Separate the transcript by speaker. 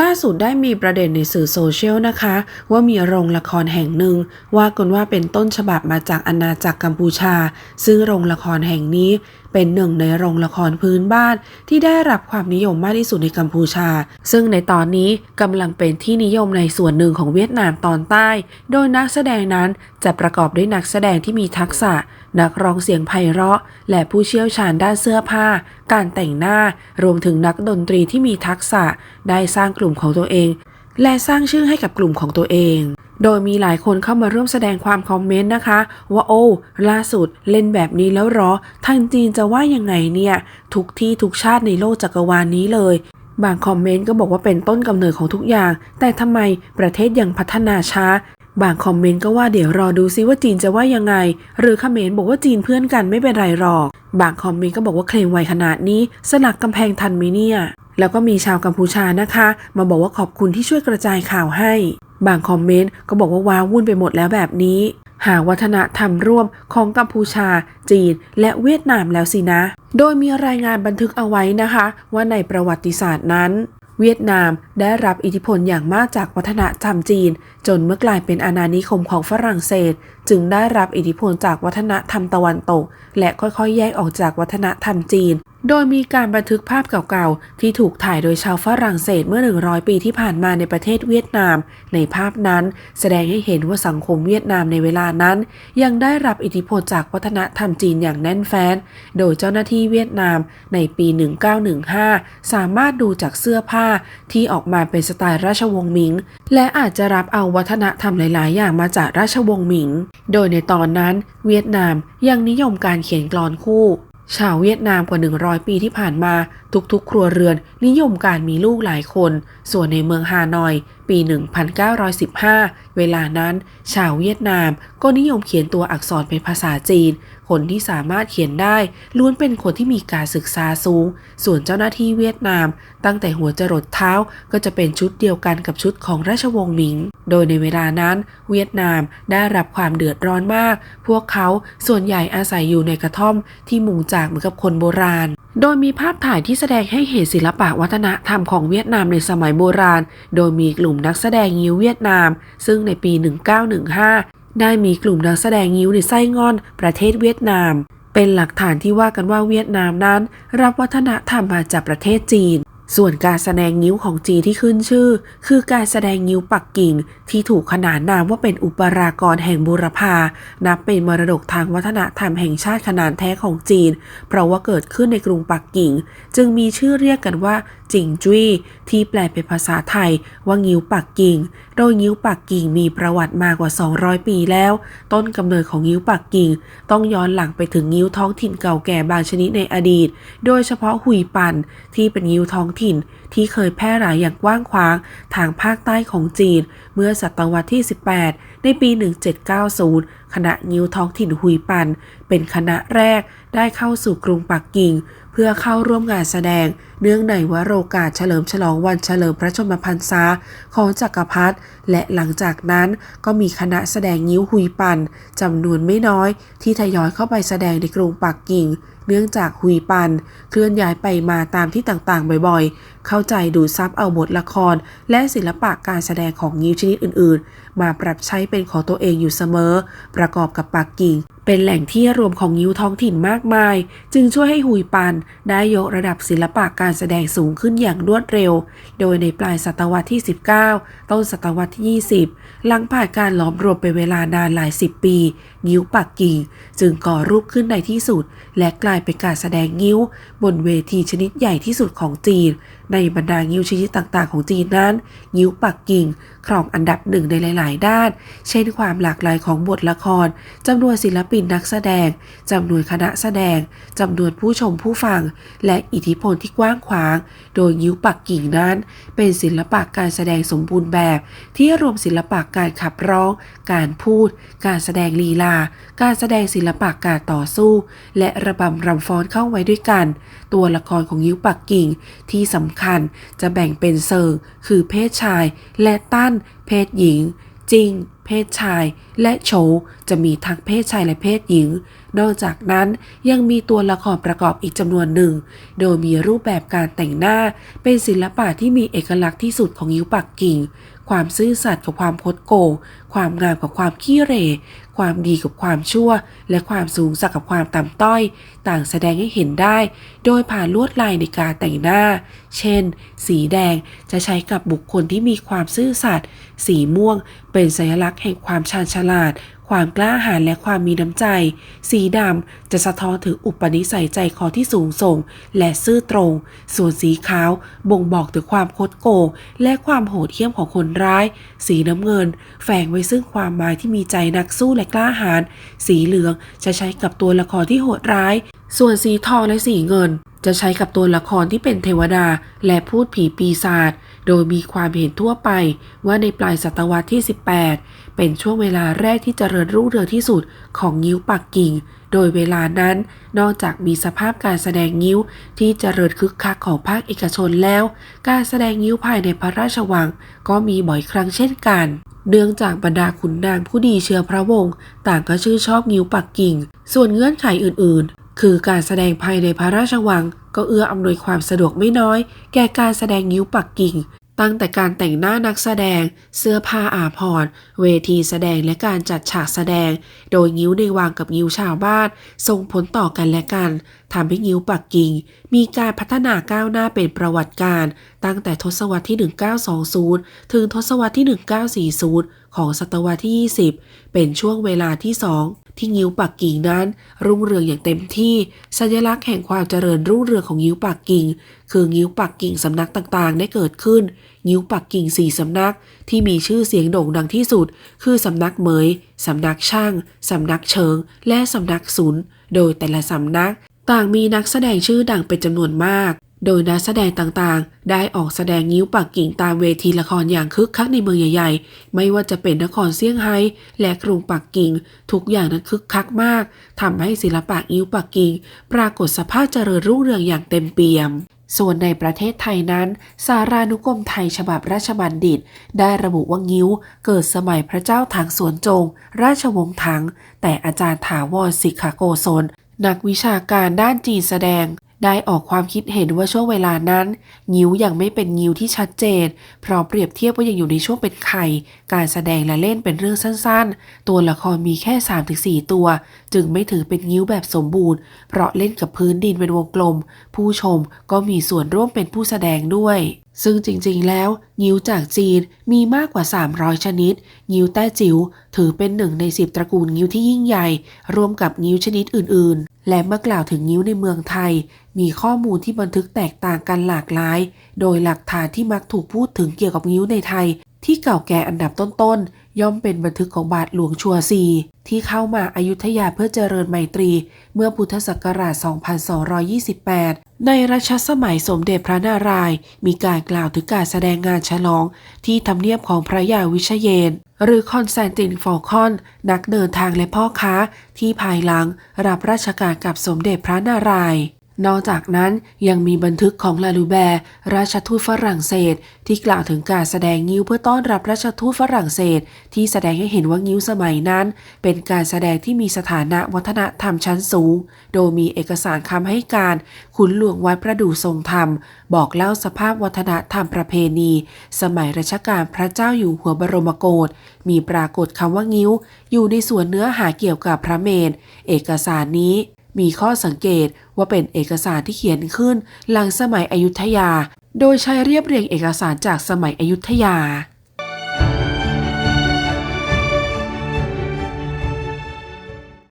Speaker 1: ล่าสุดได้มีประเด็นในสื่อโซเชียลนะคะ ว่ามีโรงละครแห่งหนึ่ง ว่ากันว่าเป็นต้นฉบับมาจากอาณาจักรกัมพูชา ซึ่งโรงละครแห่งนี้เป็นหนึ่งในโรงละครพื้นบ้านที่ได้รับความนิยมมากที่สุดในกัมพูชา ซึ่งในตอนนี้กำลังเป็นที่นิยมในส่วนหนึ่งของเวียดนามตอนใต้ โดยนักแสดงนั้นจะประกอบด้วยนักแสดงที่มีทักษะ นักร้องเสียงไพเราะ และผู้เชี่ยวชาญด้านเสื้อผ้า การแต่งหน้ารวมถึงนักดนตรีที่มีทักษะ ได้สร้างกลุ่มของตัวเอง และสร้างชื่อให้กับกลุ่มของตัวเอง โดยมีหลายคนเข้ามาร่วมแสดงความคอมเมนต์นะคะ ว่าโอ้ล่าสุดเล่นแบบนี้แล้วหรอ ทางจีนจะว่ายังไงเนี่ย ทุกที่ทุกชาติในโลกจักรวาลนี้เลย บางคอมเมนต์ก็บอกว่าเป็นต้นกำเนิดของทุกอย่าง แต่ทำไมประเทศยังพัฒนาช้า บางคอมเมนต์ก็ว่าเดี๋ยวรอดูซิว่าจีนจะว่ายังไง หรือเขมรบอกว่าจีนเพื่อนกันไม่เป็นไรหรอก บางคอมเมนต์ก็บอกว่าเคลมไวขนาดนี้ สลักกำแพงทันไหมเนี่ย แล้วก็มีชาวกัมพูชานะคะ มาบอกว่าขอบคุณที่ช่วยกระจายข่าวให้ บางคอมเมนต์ก็บอกว่าว้าวุ่นไปหมดแล้วแบบนี้ หาวัฒนธรรมร่วมของกัมพูชา จีน และเวียดนามแล้วสินะ โดยมีรายงานบันทึกเอาไว้นะคะ ว่าในประวัติศาสตร์นั้น เวียดนามได้รับอิทธิพลอย่างมากจากวัฒนธรรมจีน จนเมื่อกลายเป็นอาณานิคมของฝรั่งเศส จึงได้รับอิทธิพลจากวัฒนธรรมตะวันตก และค่อยๆ แยกออกจากวัฒนธรรมจีน โดยมีการบันทึกภาพเก่าๆ ที่ถูกถ่ายโดยชาวฝรั่งเศสเมื่อ 100 ปีที่ผ่านมาในประเทศเวียดนาม ในภาพนั้น แสดงให้เห็นว่าสังคมเวียดนามในเวลานั้น ยังได้รับอิทธิพลจากวัฒนธรรมจีนอย่างแน่นแฟ้น โดยเจ้าหน้าที่เวียดนามในปี 1915 สามารถดูจากเสื้อผ้าที่ออกมาเป็นสไตล์ราชวงศ์หมิง และอาจจะรับเอาวัฒนธรรมหลายๆ อย่างมาจากราชวงศ์หมิง โดยในตอนนั้น เวียดนามยังนิยมการเขียนกลอนคู่ ชาวเวียดนามกว่า 100 ปีที่ผ่านมาทุกๆ ครัวเรือนนิยมการมีลูกหลายคน ส่วนในเมืองฮานอย ปี 1915 เวลานั้น ชาวเวียดนามก็นิยมเขียนตัวอักษรเป็นภาษาจีน คนที่สามารถเขียนได้ล้วนเป็นคนที่มีการศึกษาสูง ส่วนเจ้าหน้าที่เวียดนาม ตั้งแต่หัวจรดเท้าก็จะเป็นชุดเดียวกันกับชุดของราชวงศ์หมิง โดยในเวลานั้น เวียดนามได้รับความเดือดร้อนมาก พวกเขาส่วนใหญ่อาศัยอยู่ในกระท่อมที่มุงจากเหมือนกับคนโบราณ โดยมีภาพถ่ายที่แสดงให้เห็นศิลปะวัฒนธรรมของเวียดนามในสมัยโบราณ โดยมีกลุ่มนักแสดงยิ้วเวียดนาม ซึ่งในปี 1915 ได้มีกลุ่มนักแสดงยิ้วในไส้งอน ประเทศเวียดนาม เป็นหลักฐานที่ว่ากันว่าเวียดนามนั้น รับวัฒนธรรมมาจากประเทศจีน ส่วนการแสดงงิ้วของจีนที่ขึ้นชื่อ คือการแสดงงิ้วปักกิ่ง ที่ถูกขนานนามว่าเป็นอุปรากรแห่งบูรพา นับเป็นมรดกทางวัฒนธรรมแห่งชาติขนาดแท้ของจีน เพราะว่าเกิดขึ้นในกรุงปักกิ่ง จึงมีชื่อเรียกกันว่า จิงจุ้ยที่แปลเป็นภาษาไทยว่างิ้วปักกิ่ง โดยงิ้วปักกิ่งมีประวัติมากกว่า 200 ปีแล้ว ต้นกำเนิดของงิ้วปักกิ่ง ต้องย้อนหลังไปถึงงิ้วท้องถิ่นเก่าแก่บางชนิดในอดีต โดยเฉพาะหุยปันที่เป็นงิ้วท้องถิ่น ที่เคยแพร่หลายอย่างกว้างขวางทางภาคใต้ของจีน เมื่อศตวรรษที่ 18ในปี 1790 คณะงิ้วท้องถิ่นหุยปัน เป็นคณะแรกได้เข้าสู่กรุงปักกิ่ง เพื่อเข้าร่วมงานแสดง เนื่องในวโรกาสเฉลิมฉลองวันเฉลิมพระชนมพรรษาของจักรพรรดิและหลังจากนั้นก็มีคณะแสดงงิ้วหุยปันจำนวนไม่น้อยที่ทยอยเข้าไปแสดงในกรุงปักกิ่ง เนื่องจากหุยปัน เคลื่อนย้ายไปมาตามที่ต่างๆ บ่อยๆ เข้าใจดูซับเอาบทละคร และศิลปะการแสดงของงิ้วชนิดอื่นๆ มาปรับใช้เป็นของตัวเองอยู่เสมอ ประกอบกับปักกิ่ง เป็นแหล่งที่รวมของงิ้วท้องถิ่นมากมาย จึงช่วยให้หุยปันได้ยกระดับศิลปะการแสดงสูงขึ้นอย่างรวดเร็ว โดยในปลายศตวรรษที่ 19 ต้นศตวรรษที่ 20 หลังผ่านการล้อมรวมเป็นเวลานานหลายสิบปีงิ้วปักกิ่ง จึงก่อรูปขึ้นในที่สุด และกลายเป็นการแสดงงิ้ว บนเวทีชนิดใหญ่ที่สุดของจีน ในบรรดางิ้วชนิดต่างๆ ของจีนนั้น งิ้วปักกิ่ง ครองอันดับหนึ่งในหลาย ๆ ด้าน เช่นความหลากหลายของบทละครจำนวนศิลปินนักแสดงจำนวนคณะแสดงจำนวนผู้ชมผู้ฟัง และอิทธิพลที่กว้างขวาง โดยงิ้วปักกิ่งนั้น เป็นศิลปะการแสดงสมบูรณ์แบบ ที่รวมศิลปะการขับร้อง การพูด การแสดงลีลา การแสดงศิลปะการต่อสู้ และระบำรำฟ้อนเข้าไว้ด้วยกัน ตัวละครของยิ้วปักกิ่งที่สำคัญจะแบ่งเป็นเซิงคือเพศชาย และตั้น เพศหญิง จริง เพศชาย และโฉจะมีทั้งเพศชายและเพศหญิง นอกจากนั้นยังมีตัวละครประกอบอีกจำนวนหนึ่ง โดยมีรูปแบบการแต่งหน้า เป็นศิลปะที่มีเอกลักษณ์ที่สุดของยิวปักกิ่งความซื่อสัตย์กับความคดโกง ความงามกับความขี้เหร่ ความดีกับความชั่ว และความสูงสักกับความต่ำต้อย ต่างแสดงให้เห็นได้ โดยผ่านลวดลายในการแต่งหน้า เช่น สีแดงจะใช้กับบุคคลที่มีความซื่อสัตย์สีม่วงเป็นสัญลักษณ์แห่งความชาญฉลาด ความกล้าหาญและความมีน้ำใจ สีดำจะสะท้อนถึงอุปนิสัยใจคอที่สูงส่ง และซื่อตรง ส่วนสีขาวบ่งบอกถึงความคดโกง และความโหดเหี้ยมของคนร้าย สีน้ำเงิน แฝงไว้ซึ่งความหมายที่มีใจนักสู้และกล้าหาญ สีเหลืองจะใช้กับตัวละครที่โหดร้าย ส่วนสีทองและสีเงิน จะใช้กับตัวละครที่เป็นเทวดา และพูดผีปีศาจ โดยมีความเห็นทั่วไปว่าในปลายศตวรรษที่ 18 เป็นช่วงเวลาแรกที่เจริญรุ่งเรืองที่สุดของงิ้วปักกิ่ง โดยเวลานั้นนอกจากมีสภาพการแสดงงิ้วที่เจริญคึกคักของภาคเอกชนแล้ว การแสดงงิ้วภายในพระราชวัง ก็มีบ่อยครั้งเช่นกัน เนื่องจากบรรดาขุนนางผู้ดีเชื้อพระวงศ์ต่างก็ชื่นชอบงิ้วปักกิ่ง ส่วนเงื่อนไขอื่น ๆ คือการแสดงภายในพระราชวัง ก็เอื้ออำนวยความสะดวกไม่น้อย แก่การแสดงงิ้วปักกิ่ง ตั้งแต่การแต่งหน้านักแสดง เสื้อผ้าอาภรณ์เวทีแสดงและการจัดฉากแสดง โดยงิ้วในวังกับงิ้วชาวบ้านส่งผลต่อกันและกันทำให้งิ้วปักกิ่ง มีการพัฒนาก้าวหน้าเป็นประวัติการ ตั้งแต่ทศวรรษที่ 1920 ถึงทศวรรษที่ 1940 ของศตวรรษที่ 20 เป็นช่วงเวลาที่ 2 ที่งิ้วปักกิ่งนั้น รุ่งเรืองอย่างเต็มที่ สัญลักษณ์แห่งความเจริญรุ่งเรืองของงิ้วปักกิ่ง คืองิ้วปักกิ่งสำนักต่างๆ ได้เกิดขึ้น งิ้วปักกิ่งสี่สำนักที่มีชื่อเสียงโด่งดังที่สุด คือสำนักเหมยสำนักช่างสำนักเชิง และสำนักศุนโดยแต่ละสำนัก ต่างมีนักแสดงชื่อดังเป็นจำนวนมาก โดยนักแสดงต่างๆ ได้ออกแสดงงิ้วปักกิ่งตามเวทีละครอย่างคึกคักในเมืองใหญ่ๆ ไม่ว่าจะเป็นนครเซี่ยงไฮ้และกรุงปักกิ่ง ทุกอย่างนั้นคึกคักมากทำให้ศิลปะงิ้วปักกิ่ง ปรากฏสภาพเจริญรุ่งเรืองอย่างเต็มเปี่ยม ส่วนในประเทศไทยนั้น สารานุกรมไทยฉบับราชบัณฑิต ได้ระบุว่างิ้ว เกิดสมัยพระเจ้าถังสวนจง ราชวงศ์ถัง แต่อาจารย์ถาวรสิกขโกศลนักวิชาการด้านจีนแสดง ได้ออกความคิดเห็นว่าช่วงเวลานั้น งิ้วยังไม่เป็นงิ้วที่ชัดเจน เพราะเปรียบเทียบว่ายังอยู่ในช่วงเป็นไข่ การแสดงและเล่นเป็นเรื่องสั้นๆ ตัวละครมีแค่ 3-4 ตัว จึงไม่ถือเป็นงิ้วแบบสมบูรณ์ เพราะเล่นกับพื้นดินเป็นวงกลม ผู้ชมก็มีส่วนร่วมเป็นผู้แสดงด้วย ซึ่งจริงๆ แล้วงิ้วจากจีนมีมากกว่า 300 ชนิดงิ้วแต้จิ๋วถือเป็นหนึ่งใน 10 ตระกูลงิ้วที่ยิ่งใหญ่ รวมกับงิ้วชนิดอื่น ๆ และเมื่อกล่าวถึงงิ้วในเมืองไทย มีข้อมูลที่บันทึกแตกต่างกันหลากหลาย โดยหลักฐานที่มักถูกพูดถึงเกี่ยวกับงิ้วในไทย ที่เก่าแก่อันดับต้นๆ ย่อมเป็นบันทึกของบาทหลวงชัวซี ที่เข้ามาอายุทยาเพื่อเจริญไมตรี เมื่อพุทธศักราช 2228 ในรัชสมัยสมเด็จพระนารายณ์มีการกล่าวถึงการแสดงงานฉลอง ที่ทำเนียบของพระยาวิเชยน หรือคอนสแตนตินฟอลคอน นักเดินทางและพ่อค้า ที่ภายหลังรับราชการกับสมเด็จพระนารายณ์ นอกจากนั้นยังมีบันทึกของลาลูแบร์ ราชทูตฝรั่งเศส ที่กล่าวถึงการแสดงงิ้วเพื่อต้อนรับราชทูตฝรั่งเศส ที่แสดงให้เห็นว่างิ้วสมัยนั้น เป็นการแสดงที่มีสถานะวัฒนธรรมชั้นสูง โดยมีเอกสารคำให้การขุนหลวงวัดประดู่ทรงธรรม บอกเล่าสภาพวัฒนธรรมประเพณี สมัยรัชกาลพระเจ้าอยู่หัวบรมโกศมีปรากฏคำว่างิ้ว อยู่ในส่วนเนื้อหาเกี่ยวกับพระเมนเอกสารนี้ มีข้อสังเกตว่าเป็นเอกสารที่เขียนขึ้นหลังสมัยอยุธยา โดยใช้เรียบเรียงเอกสารจากสมัยอยุธยา